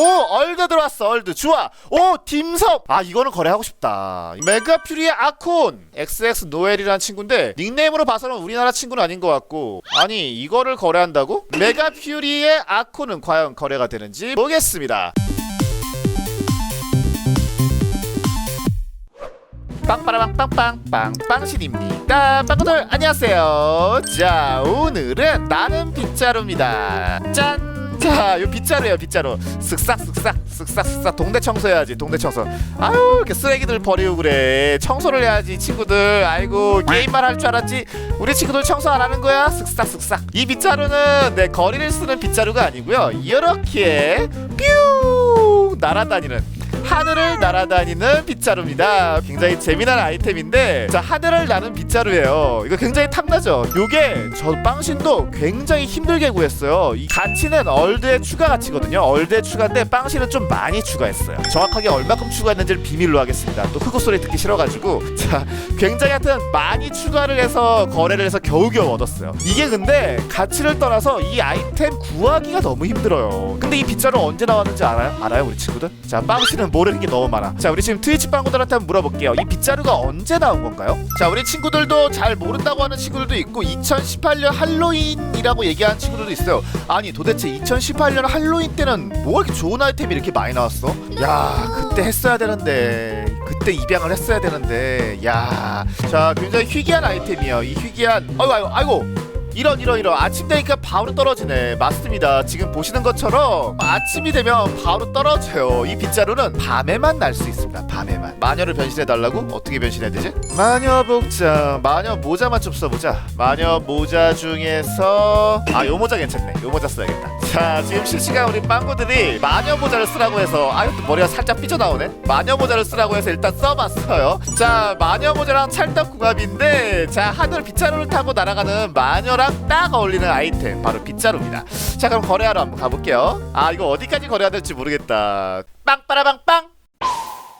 오 얼드 들어왔어 얼드. 좋아. 오 딤섬. 아 이거는 거래하고 싶다. 메가 퓨리의 아콘. XX 노엘이라는 친구인데 닉네임으로 봐서는 우리나라 친구는 아닌 것 같고. 아니 이거를 거래한다고? 메가 퓨리의 아콘은 과연 거래가 되는지 보겠습니다. 빵빠라빵 빵빵 빵 빵신입니다. 빵구들 안녕하세요. 자 오늘은 나는 빗자루입니다. 짠 자, 요 빗자루예요, 빗자루. 쓱싹 쓱싹 쓱싹 쓱싹 동네 청소해야지, 동네 청소. 아유, 이렇게 쓰레기들 버리고 그래. 청소를 해야지, 친구들. 아이고, 게임만 할 줄 알았지. 우리 친구들 청소 안 하는 거야? 쓱싹 쓱싹. 이 빗자루는 내 거리를 쓰는 빗자루가 아니고요. 이렇게 뾰 날아다니는 하늘을 날아다니는 빗자루입니다. 굉장히 재미난 아이템인데 자 하늘을 나는 빗자루예요. 이거 굉장히 탐나죠. 요게 저 빵신도 굉장히 힘들게 구했어요. 이 가치는 얼드의 추가 가치거든요. 얼드의 추가인데 빵신은 좀 많이 추가했어요. 정확하게 얼마큼 추가했는지를 비밀로 하겠습니다. 또 흑우 소리 듣기 싫어가지고 자 굉장히 하여튼 많이 추가를 해서 거래를 해서 겨우겨우 얻었어요. 이게 근데 가치를 떠나서 이 아이템 구하기가 너무 힘들어요. 근데 이 빗자루 언제 나왔는지 알아요? 알아요 우리 친구들? 자 빵신은 모르는 게 너무 많아. 자 우리 지금 트위치 빵구들한테 한번 물어볼게요. 이 빗자루가 언제 나온 건가요? 자 우리 친구들도 잘 모른다고 하는 친구들도 있고 2018년 할로윈이라고 얘기하는 친구들도 있어요. 아니 도대체 2018년 할로윈 때는 뭐가 이렇게 좋은 아이템이 이렇게 많이 나왔어? 야 그때 했어야 되는데 그때 입양을 했어야 되는데 야자 굉장히 희귀한 아이템이에요. 이 희귀한 아이고 아이고 아이고 이런 이런 이런. 아침 되니까 바로 떨어지네. 맞습니다. 지금 보시는 것처럼 아침이 되면 바로 떨어져요. 이 빗자루는 밤에만 날 수 있습니다. 밤에만. 마녀를 변신해 달라고? 어떻게 변신해야 되지? 마녀 복장 마녀 모자만 좀 써보자. 마녀 모자 중에서 아 요 모자 괜찮네. 요 모자 써야겠다. 자 지금 실시간 우리 빵구들이 마녀 모자를 쓰라고 해서 아유 또 머리가 살짝 삐져나오네. 마녀 모자를 쓰라고 해서 일단 써봤어요. 자 마녀 모자랑 찰떡궁합인데 자 하늘 빗자루를 타고 날아가는 마녀랑 딱 어울리는 아이템 바로 빗자루입니다 자 그럼 거래하러 한번 가볼게요 아 이거 어디까지 거래해야 될지 모르겠다 빵빠라빵빵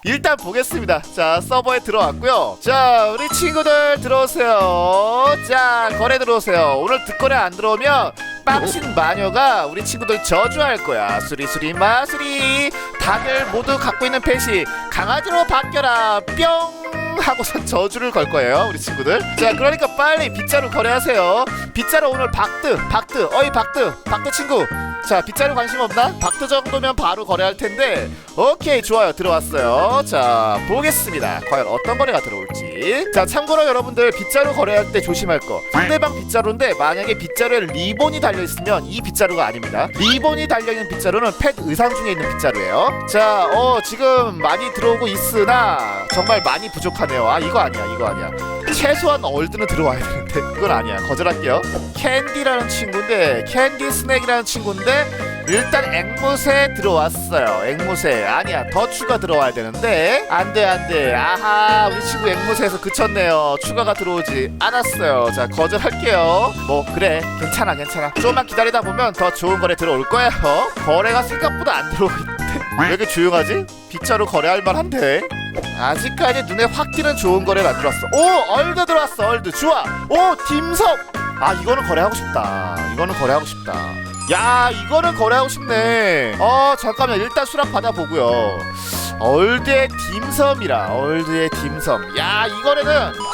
일단 보겠습니다. 자, 서버에 들어왔고요. 자, 우리 친구들 들어오세요. 자, 거래 들어오세요. 오늘 득거래 안 들어오면 빵신 마녀가 우리 친구들 저주할 거야. 수리수리 마수리. 다들 모두 갖고 있는 펫이 강아지로 바뀌어라. 뿅. 하고서 저주를 걸 거예요, 우리 친구들. 자, 그러니까 빨리 빗자루 거래하세요. 빗자루 오늘 박드, 박드, 어이 박드, 박드 친구. 자, 빗자루 관심 없나? 박드 정도면 바로 거래할 텐데. 오케이, 좋아요. 들어왔어요. 자, 보겠습니다. 과연 어떤 거래가 들어올지. 자, 참고로 여러분들 빗자루 거래할 때 조심할 거. 상대방 빗자루인데 만약에 빗자루에 리본이 달려 있으면 이 빗자루가 아닙니다. 리본이 달려 있는 빗자루는 펫 의상 중에 있는 빗자루예요. 자, 어, 지금 많이 들어오고 있으나 정말 많이 부족하네요. 아, 이거 아니야. 이거 아니야. 최소한 얼드는 들어와야 되는데 그건 아니야. 거절할게요. 캔디라는 친구인데 캔디 스낵이라는 친구인데 일단 앵무새 들어왔어요. 앵무새. 아니야 더 추가 들어와야 되는데. 안돼 안돼. 아하 우리 친구 앵무새에서 그쳤네요. 추가가 들어오지 않았어요. 자 거절할게요. 뭐 그래. 괜찮아 괜찮아. 조금만 기다리다 보면 더 좋은 거래 들어올 거예요. 거래가 생각보다 안 들어오고 있는데. 왜 이렇게 조용하지? 빗자루 거래할 만한데 아직까지 눈에 확 띄는 좋은 거래는 안 들어왔어. 오, 얼드 들어왔어, 얼드. 좋아. 오, 딤섬. 아, 이거는 거래하고 싶다. 이거는 거래하고 싶다. 야, 이거는 거래하고 싶네. 어, 잠깐만. 일단 수락 받아보고요. 얼드의 딤섬이라 얼드의 딤섬. 야 이거는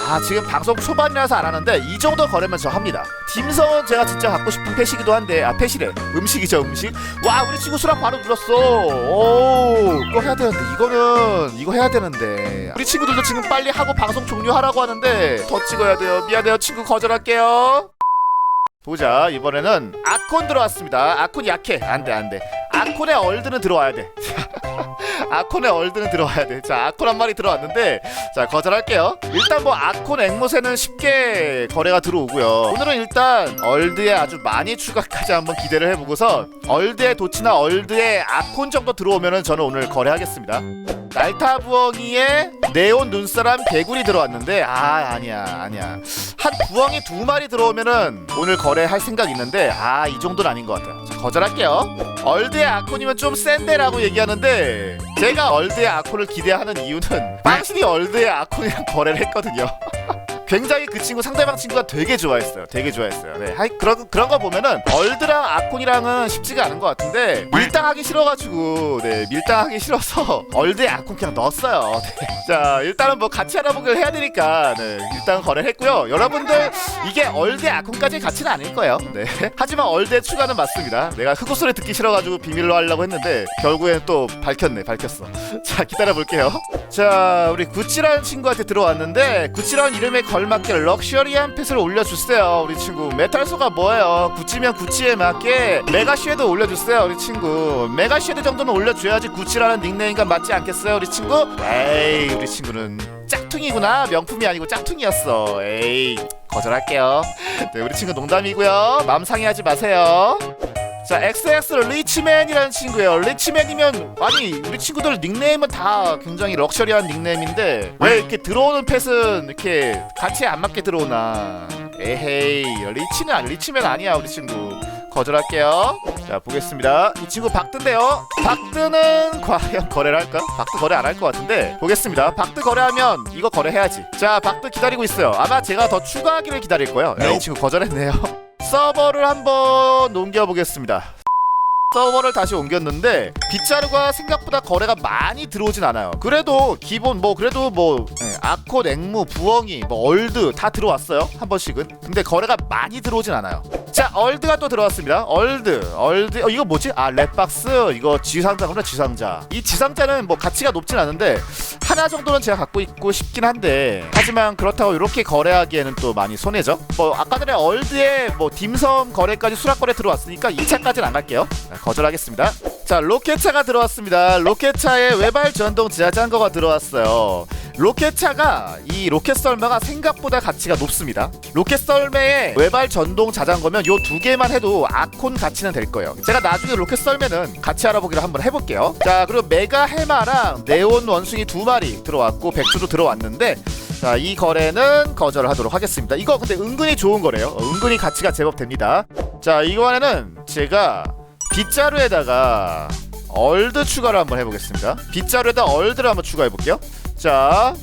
아 지금 방송 초반이라서 안 하는데 이 정도 거래면 저 합니다. 딤섬은 제가 진짜 갖고 싶은 펫이기도 한데 아 펫이래. 음식이죠 음식. 와 우리 친구 수락 바로 눌렀어. 오 이거 해야 되는데 이거는 이거 해야 되는데. 우리 친구들도 지금 빨리 하고 방송 종료하라고 하는데 더 찍어야 돼요. 미안해요 친구. 거절할게요. 보자 이번에는 아콘 들어왔습니다. 아콘 약해. 안돼 안돼. 아콘의 얼드는 들어와야 돼 아콘의 얼드는 들어와야 돼. 자, 아콘 한 마리 들어왔는데, 자, 거절할게요. 일단 뭐, 아콘 앵무새는 쉽게 거래가 들어오고요. 오늘은 일단, 얼드에 아주 많이 추가까지 한번 기대를 해보고서, 얼드의 도치나 얼드의 아콘 정도 들어오면은 저는 오늘 거래하겠습니다. 날타 부엉이에 네온 눈사람 개구리 들어왔는데 아 아니야 아니야. 한 부엉이 두 마리 들어오면은 오늘 거래할 생각 있는데 아 이 정도는 아닌 것 같아요. 자, 거절할게요. 얼드의 아콘이면 좀 센데라고 얘기하는데 제가 얼드의 아콘을 기대하는 이유는 빵신이 얼드의 아콘이랑 거래를 했거든요 굉장히 그 친구 상대방 친구가 되게 좋아했어요. 되게 좋아했어요. 네, 하이 그런 그런 거 보면은 얼드랑 아콘이랑은 쉽지가 않은 것 같은데 밀당하기 싫어가지고 네 밀당하기 싫어서 얼드에 아콘 그냥 넣었어요. 네. 자 일단은 뭐 같이 알아보기를 해야 되니까 네, 일단 거래했고요. 여러분들 이게 얼드에 아콘까지 가치는 아닐 거예요. 네. 하지만 얼드에 추가는 맞습니다. 내가 흑호 소리 듣기 싫어가지고 비밀로 하려고 했는데 결국엔 또 밝혔네, 밝혔어. 자 기다려 볼게요. 자 우리 구찌라는 친구한테 들어왔는데 구찌라는 이름에 걸맞게 럭셔리한 펫을 올려주세요 우리 친구. 메탈소가 뭐예요? 구찌면 구찌에 맞게 메가쉐드 올려주세요 우리 친구. 메가쉐드 정도는 올려줘야지 구찌라는 닉네임과 맞지 않겠어요 우리 친구? 에이 우리 친구는 짝퉁이구나. 명품이 아니고 짝퉁이었어. 에이 거절할게요. 네 우리 친구 농담이고요. 마음 상해하지 마세요 자, XX 리치맨이라는 친구예요. 리치맨이면 아니 우리 친구들 닉네임은 다 굉장히 럭셔리한 닉네임인데 왜 이렇게 들어오는 펫은 이렇게 같이 안 맞게 들어오나? 에헤이, 리치는 아니 리치맨 아니야 우리 친구. 거절할게요. 자 보겠습니다. 이 친구 박드인데요. 박드는 과연 거래를 할까? 박드 거래 안 할 것 같은데 보겠습니다. 박드 거래하면 이거 거래해야지. 자 박드 기다리고 있어요. 아마 제가 더 추가하기를 기다릴 거예요. 야, 이 친구 거절했네요. 서버를 한번 옮겨보겠습니다. 서버를 다시 옮겼는데 빗자루가 생각보다 거래가 많이 들어오진 않아요. 그래도 기본 뭐 그래도 뭐 예, 아콘, 앵무, 부엉이, 뭐 얼드 다 들어왔어요 한 번씩은. 근데 거래가 많이 들어오진 않아요. 자 얼드가 또 들어왔습니다. 얼드, 얼드 어, 이거 뭐지? 아 랩박스 이거 지상자구나 지상자. 이 지상자는 뭐 가치가 높진 않은데 하나 정도는 제가 갖고 있고 싶긴 한데 하지만 그렇다고 이렇게 거래하기에는 또 많이 손해죠. 뭐 아까 전에 얼드에 뭐 딤섬 거래까지 수락 거래 들어왔으니까 2차까지는 안 갈게요. 네, 거절하겠습니다. 자 로켓차가 들어왔습니다. 로켓차에 외발 전동 지하자전거가 들어왔어요. 로켓차가 이 로켓 썰매가 생각보다 가치가 높습니다. 로켓 썰매의 외발 전동 자전거면 요 두 개만 해도 아콘 가치는 될 거예요. 제가 나중에 로켓 썰매는 같이 알아보기를 한번 해볼게요. 자 그리고 메가 해마랑 네온 원숭이 두 마리 들어왔고 백주도 들어왔는데 자 이 거래는 거절하도록 하겠습니다. 이거 근데 은근히 좋은 거래요. 어, 은근히 가치가 제법 됩니다. 자 이번에는 제가 빗자루에다가 얼드 추가를 한번 해보겠습니다. 빗자루에다 얼드를 한번 추가해 볼게요. 자,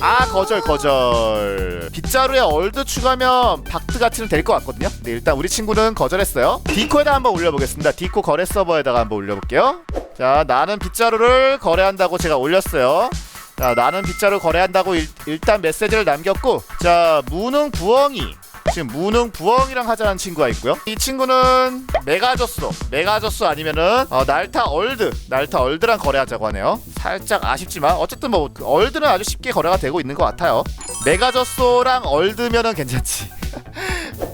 아 거절 거절. 빗자루에 얼드 추가면 박트 가치는 될것 같거든요. 근데 일단 우리 친구는 거절했어요. 디코에다 한번 올려보겠습니다. 디코 거래 서버에다가 한번 올려볼게요. 자, 나는 빗자루를 거래한다고 제가 올렸어요. 자, 나는 빗자루 거래한다고 일, 일단 메시지를 남겼고, 자, 무능 부엉이. 지금 무능 부엉이랑 하자는 친구가 있고요. 이 친구는 메가저스, 메가저스 아니면은 어, 날타 얼드, 날타 얼드랑 거래하자고 하네요. 살짝 아쉽지만 어쨌든 뭐그 얼드는 아주 쉽게 거래가 되고 있는 것 같아요. 메가저스랑 얼드면은 괜찮지.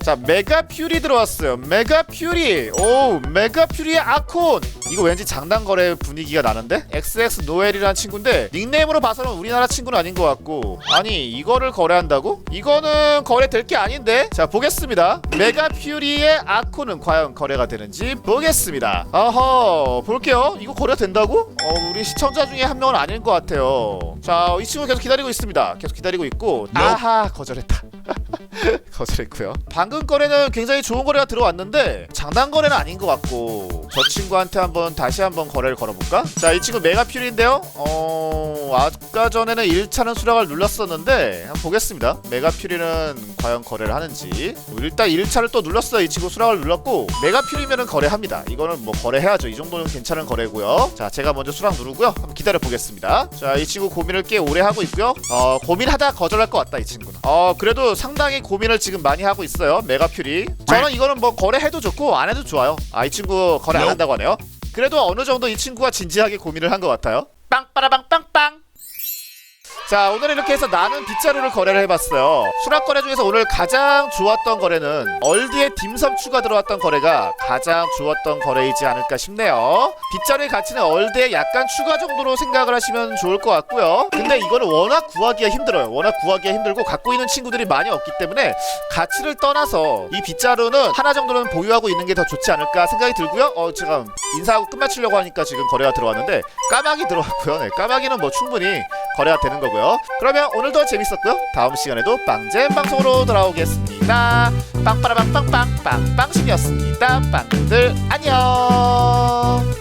자 메가 퓨리 들어왔어요. 메가 퓨리. 오 메가 퓨리의 아콘. 이거 왠지 장난 거래 분위기가 나는데? XX 노엘이라는 친구인데 닉네임으로 봐서는 우리나라 친구는 아닌 것 같고. 아니 이거를 거래한다고? 이거는 거래될 게 아닌데? 자 보겠습니다. 메가 퓨리의 아콘은 과연 거래가 되는지 보겠습니다. 어허 볼게요. 이거 거래가 된다고? 어 우리 시청자 중에 한 명은 아닌 것 같아요. 자 이 친구 계속 기다리고 있습니다. 계속 기다리고 있고. 아하 거절했다 거절했고요. 방금 거래는 굉장히 좋은 거래가 들어왔는데 장난 거래는 아닌 것 같고 저 친구한테 한번 다시 한번 거래를 걸어볼까? 자, 이 친구 메가 퓨리인데요. 어, 아까 전에는 1차는 수락을 눌렀었는데 한번 보겠습니다. 메가 퓨리는 과연 거래를 하는지. 일단 1차를 또 눌렀어요. 이 친구 수락을 눌렀고 메가 퓨리면은 거래합니다. 이거는 뭐 거래해야죠. 이 정도는 괜찮은 거래고요. 자, 제가 먼저 수락 누르고요. 한번 기다려 보겠습니다. 자, 이 친구 고민을 꽤 오래 하고 있고요. 어, 고민하다 거절할 것 같다 이 친구는. 어, 그래도 상당히 고민을 지금 많이 하고 있어요. 메가 퓨리. 저는 이거는 뭐 거래해도 좋고 안 해도 좋아요. 아, 이 친구 거래 안 한다고 하네요. 그래도 어느 정도 이 친구가 진지하게 고민을 한 것 같아요. 빵빠라빵빵빵. 자 오늘 이렇게 해서 나는 빗자루를 거래를 해봤어요. 수락 거래 중에서 오늘 가장 좋았던 거래는 얼드의 딤섬 추가 들어왔던 거래가 가장 좋았던 거래이지 않을까 싶네요. 빗자루의 가치는 얼드의 약간 추가 정도로 생각을 하시면 좋을 것 같고요. 근데 이거는 워낙 구하기가 힘들어요. 워낙 구하기가 힘들고 갖고 있는 친구들이 많이 없기 때문에 가치를 떠나서 이 빗자루는 하나 정도는 보유하고 있는 게 더 좋지 않을까 생각이 들고요. 어 제가 인사하고 끝마치려고 하니까 지금 거래가 들어왔는데 까마귀 들어왔고요. 네, 까마귀는 뭐 충분히 거래가 되는 거고요. 그러면 오늘도 재밌었고요. 다음 시간에도 빵잼 방송으로 돌아오겠습니다. 빵빠라빵빵빵 빵빵신이었습니다. 빵들 안녕.